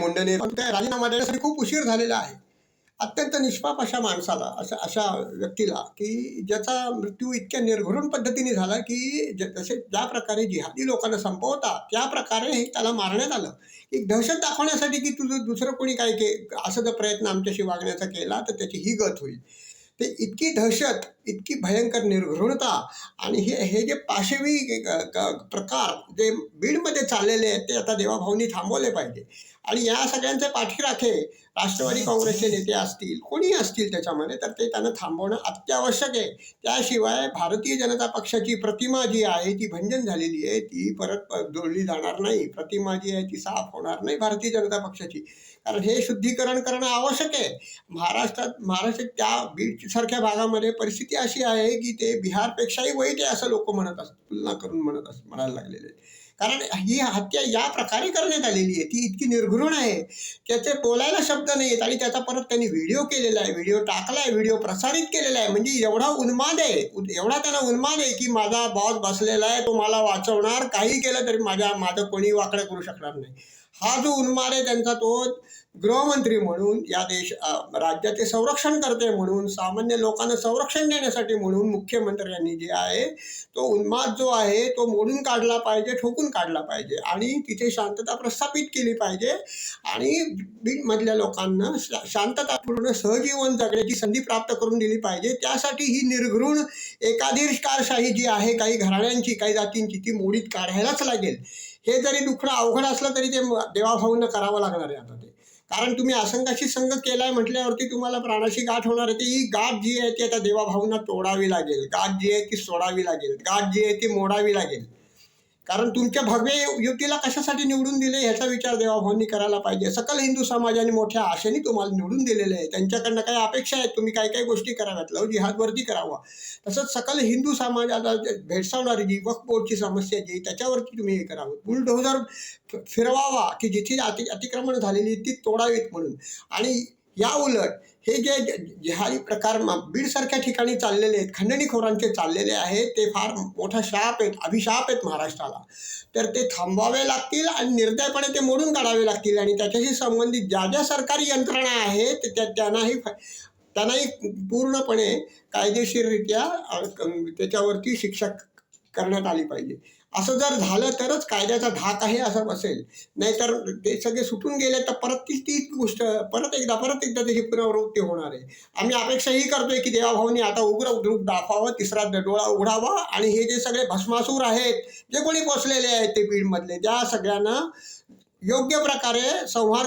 मुंडने पण त्या राजीनामा देण्यासाठी खूप उशीर झालेला आहे. अत्यंत निष्पाप अशा माणसाला अशा अशा व्यक्तीला की ज्याचा मृत्यू इतक्या निर्घृण पद्धतीने झाला की ज जसे ज्या प्रकारे जिहादी लोकांना संपवतात त्या प्रकारे त्याला मारण्यात आलं. एक दहशत दाखवण्यासाठी की तुझं दुसरं कोणी काय के असं जर प्रयत्न आमच्याशी वागण्याचा केला तर त्याची ही गत होईल. ते इतकी दहशत इतकी भयंकर निर्घृणता आणि हे हे जे पाशवी प्रकार जे बीडमध्ये चाललेले आहेत ते आता देवाभाऊनी थांबवले पाहिजे. आणि या सगळ्यांचे पाठीराखे राष्ट्रवादी काँग्रेसचे नेते असतील कोणी असतील त्याच्यामध्ये तर ते त्यांना थांबवणं अत्यावश्यक आहे. त्याशिवाय भारतीय जनता पक्षाची प्रतिमा जी आहे ती भंजन झालेली आहे ती परत प- जोडली जाणार नाही. प्रतिमा जी आहे ती साफ होणार नाही भारतीय जनता पक्षाची. कारण हे शुद्धीकरण करणं आवश्यक आहे. महाराष्ट्रात महाराष्ट्रात त्या बीडसारख्या भागामध्ये परिस्थिती अशी आहे की ते बिहारपेक्षाही वाईट आहे असं लोक म्हणत असत तुलना करून म्हणत असत म्हणायला लागलेले आहेत. कारण ही हत्या या प्रकारे करण्यात आलेली आहे. ती इतकी निर्घृण आहे. त्याचे बोलायला शब्द नाही आहेत आणि त्याचा परत त्यांनी व्हिडिओ केलेला आहे. व्हिडिओ टाकला आहे. व्हिडिओ प्रसारित केलेला आहे. म्हणजे एवढा उन्माद आहे. एवढा त्यांना उन्माद आहे की माझा बॉस बसलेला आहे. तो मला वाचवणार. काही केलं तरी माझ्या माझं कोणी वाकडं करू शकणार नाही. हा जो उन्माद आहे त्यांचा तो गृहमंत्री म्हणून या देश राज्याचे संरक्षण करते म्हणून सामान्य लोकांना संरक्षण देण्यासाठी म्हणून मुख्यमंत्र्यांनी जे आहे तो उन्माद जो आहे तो मोडून काढला पाहिजे ठोकून काढला पाहिजे आणि तिथे शांतता प्रस्थापित केली पाहिजे. आणि बीडमधल्या लोकांना शा- शांततापूर्ण सहजीवन जगण्याची संधी प्राप्त करून दिली पाहिजे. त्यासाठी ही निर्घृण एकाधिकारशाही जी आहे काही घराण्यांची काही जातींची ती मोडीत काढायलाच लागेल. हे जरी दुखणं अवघड असलं तरी ते म- देवाभाऊंना करावं लागणार आहे आता ते. कारण तुम्ही असंघाशी संघ केलाय म्हटल्यावरती तुम्हाला प्राणाशी गाठ होणार आहे. ती गाठ जी आहे ती आता देवाभाऊंना तोडावी लागेल. गाठ जी आहे ती सोडावी लागेल. गाठ जी आहे ती मोडावी लागेल. कारण तुमच्या भव्य युतीला कशासाठी निवडून दिले ह्याचा विचार देवाभाऊंनी करायला पाहिजे. सकल हिंदू समाजाने मोठ्या आशेने तुम्हाला निवडून दिलेले आहे. त्यांच्याकडनं काही अपेक्षा आहेत तुम्ही काही काही गोष्टी कराव्यात. लव जिहादवरती करावा. तसंच सकल हिंदू समाजाला जे भेडसावणारी जी वक्फ बोर्डची समस्या जी त्याच्यावरती तुम्ही हे करावं. बुलडोझर फिरवावा की जिथे अति अतिक्रमण झालेली ती तोडावीत म्हणून. आणि या उलट हे जे जिहादी प्रकार बीडसारख्या ठिकाणी चाललेले आहेत खंडणीखोरांचे चाललेले आहेत ते फार मोठा शाप आहेत अभिशाप आहेत महाराष्ट्राला. तर ते थांबवावे लागतील आणि निर्दयपणे ते मोडून काढावे लागतील आणि त्याच्याशी संबंधित ज्या ज्या सरकारी यंत्रणा आहेत त्या त्यांनाही त्यांनाही पूर्णपणे कायदेशीररित्या त्याच्यावरती शिक्षक करण्यात आली पाहिजे. असं जर झालं तरच कायद्याचा धाक आहे असं बसेल. नाहीतर ते सगळे सुटून गेले तर परत तीच तीच गोष्ट परत एकदा परत एकदा त्याची पुनरावृत्ती होणार आहे. आम्ही अपेक्षाही करतोय की देवाभाऊनी आता उग्र उद्रूप दाखवावं तिसरा डोळा उघडावा आणि हे जे सगळे भस्मासूर आहेत जे कोणी पोचलेले आहेत ते बीडमधले त्या सगळ्यांना योग्य प्रकारे संहार